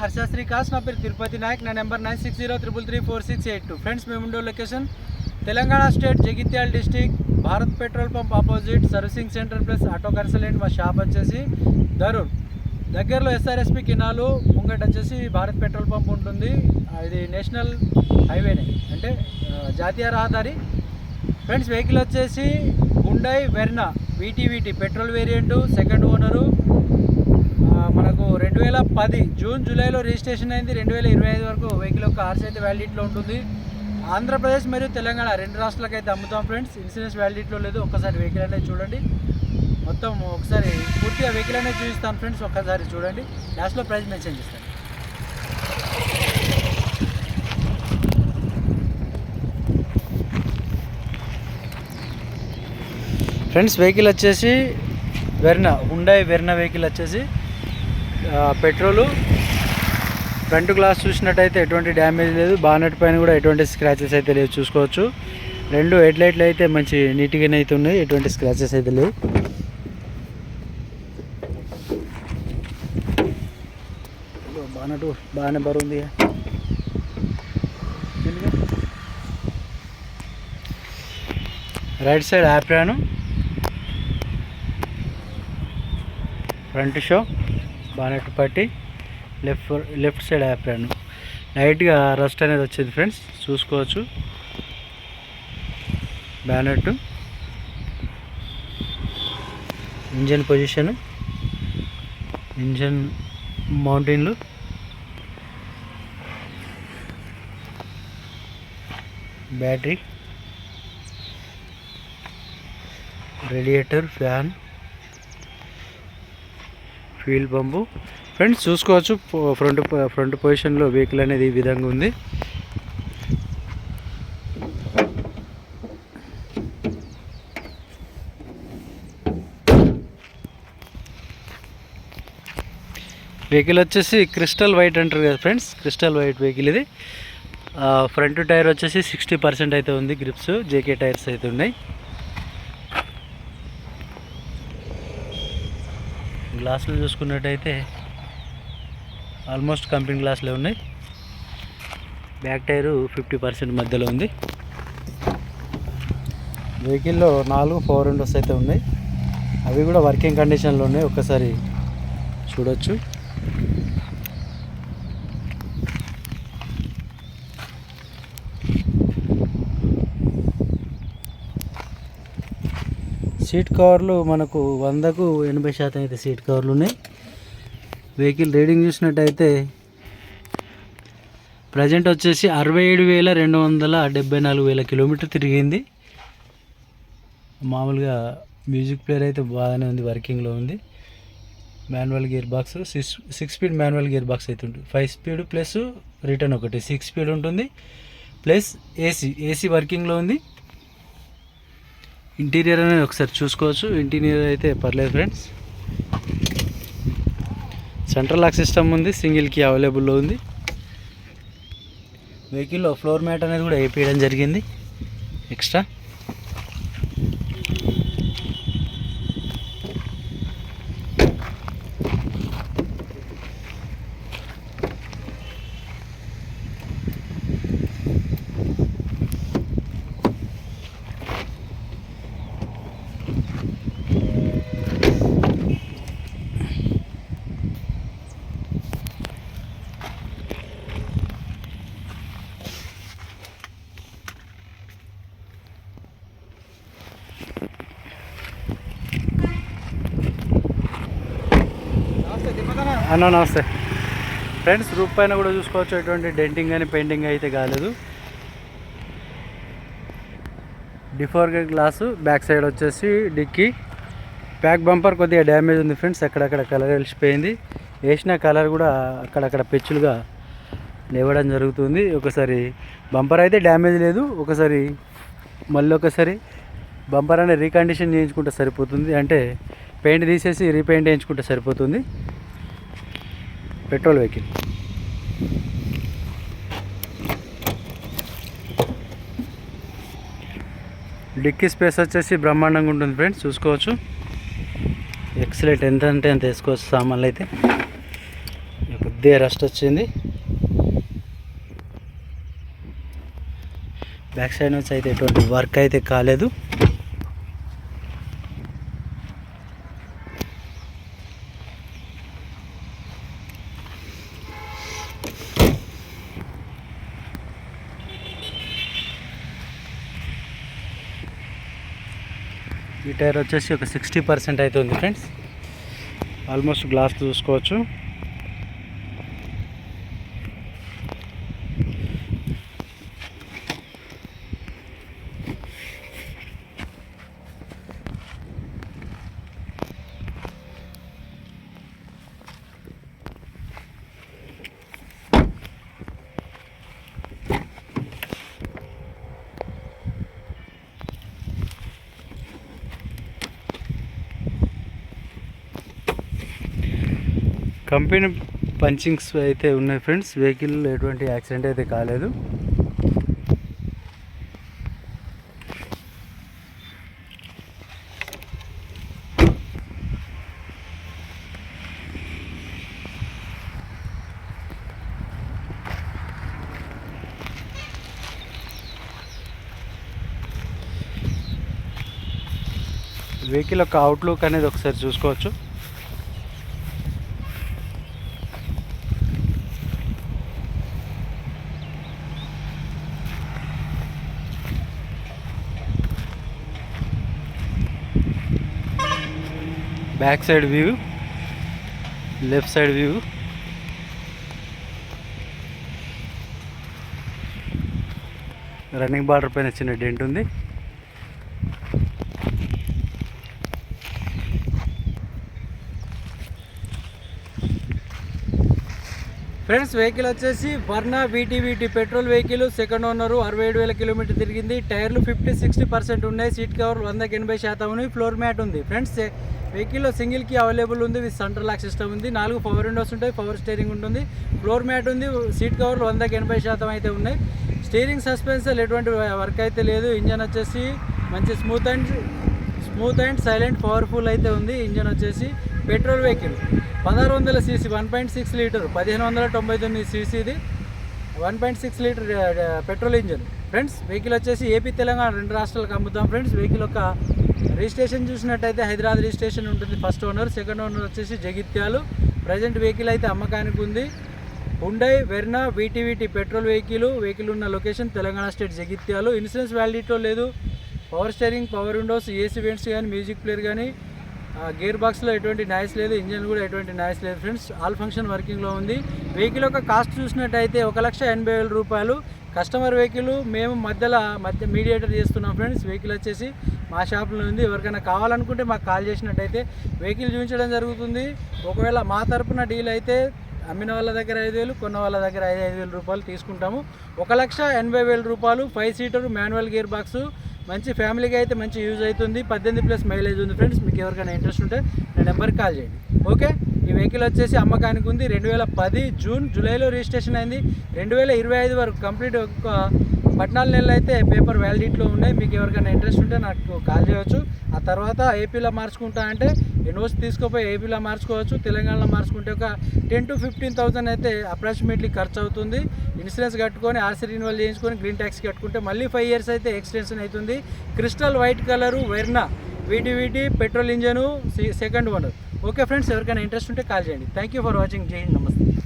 Harsha cos నా పేరు తిరుపతి నాయక్. నా number nine six zero triple three four six eight two. Friends మేము ఉండే location Telangana state Jagtial district Bharat petrol pump opposite servicing centre plus auto consultant మా shop వచ్చేసి ధరూర్ దగ్గరలో SRSP కినాలు ముంగట వచ్చేసి భారత్ పెట్రోల్ పంప్ ఉంటుంది. ఇది నేషనల్ హైవేనే. అంటే జాతీయ రహదారి. ఫ్రెండ్స్ వెహికల్ వచ్చేసి Hyundai Verna VTVT petrol variant second owner. మనకు రెండు వేల పది జూన్ జూలైలో రిజిస్ట్రేషన్ అయింది. రెండు వేల ఇరవై ఐదు వరకు వెహికల్ యొక్క ఆర్సీ అయితే వ్యాలిడిటీలో ఉంటుంది. ఆంధ్రప్రదేశ్ మరియు తెలంగాణ రెండు రాష్ట్రాలకు అయితే అమ్ముతాం ఫ్రెండ్స్. ఇన్సూరెన్స్ వ్యాలిడిటీలో లేదు. ఒక్కసారి వెహికల్ అనేది చూడండి. మొత్తం ఒకసారి పూర్తిగా వెహికల్ అనేది చూపిస్తాను ఫ్రెండ్స్. ఒక్కసారి చూడండి. లాస్ట్లో ప్రైస్ మెన్షన్ చేస్తాను. ఫ్రెండ్స్ వెహికల్ వచ్చేసి వెర్నా హుండాయ్ వెర్నా వెహికల్ వచ్చేసి పెట్రోలు. ఫ్రంట్ గ్లాస్ చూసినట్టయితే ఎటువంటి డ్యామేజ్ లేదు. బానెట్ పైన కూడా ఎటువంటి స్క్రాచెస్ అయితే లేవు. చూసుకోవచ్చు. రెండు హెడ్ లైట్లు అయితే మంచి నీట్గానే అయితే ఉన్నాయి. ఎటువంటి స్క్రాచెస్ అయితే లేవు. బానట్ బాగానే బరువు ఉంది. Right side apron front show. Bonnet పట్టి లెఫ్ట్ లెఫ్ట్ సైడ్ ఆపాను. లైట్గా రస్ట్ అనేది వచ్చింది ఫ్రెండ్స్. చూసుకోవచ్చు. Bonnet engine position. Engine మౌంటైన్లు. Battery. Radiator fan. Fuel pump friends చూసుకోవచ్చు. ఫ్రంట్ ఫ్రంట్ పొజిషన్లో వెహికల్ అనేది ఈ విధంగా ఉంది. వెహికల్ వచ్చేసి క్రిస్టల్ వైట్ అంటారు కదా ఫ్రెండ్స్ క్రిస్టల్ వైట్ వెహికల్ ఇది. ఫ్రంట్ టైర్ వచ్చేసి సిక్స్టీ పర్సెంట్ అయితే ఉంది గ్రిప్స్ జేకే టైర్స్ అయితే ఉన్నాయి. గ్లాసులు చూసుకున్నట్టయితే ఆల్మోస్ట్ కంపెనీ గ్లాసులే ఉన్నాయి. బ్యాక్ టైరు ఫిఫ్టీ పర్సెంట్ మధ్యలో ఉంది. వెహికల్లో నాలుగు ఫోర్ విండోస్ అయితే ఉన్నాయి. అవి కూడా వర్కింగ్ కండిషన్లో ఉన్నాయి. ఒకసారి చూడొచ్చు. సీట్ కవర్లు మనకు వందకు ఎనభై శాతం అయితే సీట్ కవర్లు ఉన్నాయి. వెహికల్ రీడింగ్ చూసినట్టయితే ప్రజెంట్ వచ్చేసి అరవై ఏడు వేల రెండు వందల డెబ్బై నాలుగు వేల కిలోమీటర్ తిరిగింది. మామూలుగా మ్యూజిక్ ప్లేయర్ అయితే బాగానే ఉంది వర్కింగ్లో ఉంది. Manual gear box six six speed manual gear box అయితే ఉంటుంది. ఫైవ్ స్పీడ్ ప్లస్ రిటర్న్ ఒకటి సిక్స్ స్పీడ్ ఉంటుంది. ప్లస్ ఏసీ ఏసీ వర్కింగ్లో ఉంది. ఇంటీరియర్ అనేది ఒకసారి చూసుకోవచ్చు. ఇంటీరియర్ అయితే పర్లేదు ఫ్రెండ్స్ సెంట్రల్ లాక్ సిస్టమ్ ఉంది. సింగిల్ కీ అవైలబుల్లో ఉంది. వెహికల్లో ఫ్లోర్ మ్యాట్ అనేది కూడా వేయడం జరిగింది. ఎక్స్ట్రా అన్న నమస్తే. ఫ్రెండ్స్ రూప్ పైన కూడా చూసుకోవచ్చు ఎటువంటి డెంటింగ్ కానీ పెయింటింగ్ అయితే కాలేదు. డిఫోర్ గ్లాసు బ్యాక్ సైడ్ వచ్చేసి డిక్కీ. బ్యాక్ బంపర్ కొద్దిగా డ్యామేజ్ ఉంది ఫ్రెండ్స్ అక్కడక్కడ కలర్ వెలిసిపోయింది వేసిన కలర్ కూడా అక్కడక్కడ పెచ్చులుగా లేవడం జరుగుతుంది. ఒకసారి బంపర్ అయితే డ్యామేజ్ లేదు ఒకసారి మళ్ళీ ఒకసారి బంపర్ అనేది రీకండిషన్ చేయించుకుంటే సరిపోతుంది. అంటే పెయింట్ తీసేసి రీపెయింట్ చేయించుకుంటే సరిపోతుంది. Petrol vehicle. డిక్కీ స్పేస్ వచ్చేసి బ్రహ్మాండంగా ఉంటుంది ఫ్రెండ్స్ చూసుకోవచ్చు. ఎక్సలెంట్ ఎంత అంటే అంత వేసుకోవచ్చు సామాన్లు అయితే. కొద్దిగా రస్ట్ వచ్చింది. బ్యాక్ సైడ్ నుంచి అయితే ఎటువంటి వర్క్ అయితే కాలేదు. టైర్ వచ్చేసి ఒక సిక్స్టీ పర్సెంట్ అయితే ఉంది ఫ్రెండ్స్. ఆల్మోస్ట్ గ్లాస్ చూసుకోవచ్చు. కంపెనీ పంచింగ్స్ అయితే ఉన్నాయి ఫ్రెండ్స్. వెహికల్ ఎటువంటి యాక్సిడెంట్ అయితే కాలేదు. వెహికల్ యొక్క అవుట్లుక్ అనేది ఒకసారి చూసుకోవచ్చు. Back side view left side view. Running border పైన చిన్న డెంట్ ఉంది. ఫ్రెండ్స్ వెహికల్ వచ్చేసి Verna VTVT petrol vehicle second owner అరవై ఏడు వేల కిలోమీటర్ తిరిగింది. టైర్లు ఫిఫ్టీ సిక్స్టీ పర్సెంట్ ఉన్నాయి. సీట్ కవర్ వందకి ఎనభై శాతం ఉన్నాయి ఫ్లోర్ మ్యాట్ ఉంది. ఫ్రెండ్స్ వెహికల్లో సింగిల్ కీ అవైలబుల్ ఉంది. విత్ సెంటర్ లాక్ సిస్టమ్ ఉంది. నాలుగు పవర్ విండోస్ ఉంటాయి. పవర్ స్టీరింగ్ ఉంటుంది. ఫ్లోర్ మ్యాట్ ఉంది. సీట్ కవర్లు వందకి ఎనభై శాతం అయితే ఉన్నాయి. స్టీరింగ్ సస్పెన్సర్ ఎటువంటి వర్క్ అయితే లేదు. ఇంజన్ వచ్చేసి మంచి smooth and smooth and silent powerful అయితే ఉంది. ఇంజన్ వచ్చేసి పెట్రోల్ వెహికల్. పదహారు వందల CC one point six litre పదిహేను వందల తొంభై తొమ్మిది సీసీది one point six litre petrol engine. Friends vehicle వచ్చేసి ఏపీ తెలంగాణ రెండు రాష్ట్రాలకు అమ్ముతాం. ఫ్రెండ్స్ వెహికల్ యొక్క రిజిస్ట్రేషన్ చూసినట్టయితే హైదరాబాద్ రిజిస్ట్రేషన్ ఉంటుంది ఫస్ట్ ఓనర్. సెకండ్ ఓనర్ వచ్చేసి జగిత్యాలు. ప్రజెంట్ వెహికల్ అయితే అమ్మకానికి ఉంది. Hyundai Verna VTVT petrol vehicle vehicle ఉన్న location Telangana state Jagtial. Insurance వ్యాలిడిటీలో లేదు. Power steering power windows AC vents కానీ మ్యూజిక్ ప్లేయర్ కానీ గేర్ బాక్స్లో ఎటువంటి నాయిస్ లేదు ఇంజన్ కూడా ఎటువంటి నాయిస్ లేదు. ఫ్రెండ్స్ ఆల్ ఫంక్షన్ వర్కింగ్లో ఉంది. వెహికల్ యొక్క కాస్ట్ చూసినట్టయితే ఒక లక్ష ఎనభై వేల రూపాయలు. కస్టమర్ వెహికల్ మేము మధ్యలో మధ్య మీడియేటర్ చేస్తున్నాం ఫ్రెండ్స్. వెహికల్ వచ్చేసి మా షాప్లో ఉంది. ఎవరికైనా కావాలనుకుంటే మాకు కాల్ చేసినట్టయితే వెహికల్ చూపించడం జరుగుతుంది. ఒకవేళ మా తరపున డీల్ అయితే అమ్మిన వాళ్ళ దగ్గర ఐదు వేలు కొన్న వాళ్ళ దగ్గర ఐదు ఐదు వేల రూపాయలు తీసుకుంటాము. ఒక లక్ష ఎనభై వేల రూపాయలు five seater manual gear box మంచి ఫ్యామిలీకి అయితే మంచి యూజ్ అవుతుంది. పద్దెనిమిది ప్లస్ మైలేజ్ ఉంది ఫ్రెండ్స్ మీకు ఎవరికైనా ఇంట్రెస్ట్ ఉంటే నా నెంబర్కి కాల్ చేయండి. ఓకే ఈ వెహికల్ వచ్చేసి అమ్మకానికి ఉంది. రెండు వేల పది జూన్ జూలైలో రిజిస్ట్రేషన్ అయింది. రెండు వేల ఇరవై ఐదు వరకు కంప్లీట్ ఒక పద్నాలుగు నెలలు అయితే పేపర్ వ్యాలిడిటీలో ఉన్నాయి. మీకు ఎవరికైనా ఇంట్రెస్ట్ ఉంటే నాకు కాల్ చేయవచ్చు ఆ తర్వాత ఏపీలో మార్చుకుంటా అంటే ఎన్ఓసి తీసుకుపోయి ఏపీలో మార్చుకోవచ్చు తెలంగాణలో మార్చుకుంటే ఒక టెన్ టు ఫిఫ్టీన్ థౌసండ్ అయితే అప్రాక్సిమేట్లీ ఖర్చు అవుతుంది. ఇన్సూరెన్స్ కట్టుకొని ఆర్సీ రిన్యువల్ చేయించుకొని గ్రీన్ ట్యాక్స్ కట్టుకుంటే మళ్ళీ ఫైవ్ ఇయర్స్ అయితే ఎక్స్టెన్షన్ అవుతుంది. Crystal white colour Verna VT VT petrol engine second one okay friends ఎవరికైనా ఇంట్రెస్ట్ ఉంటే కాల్ చేయండి. Thank you for watching Jai Hind నమస్తే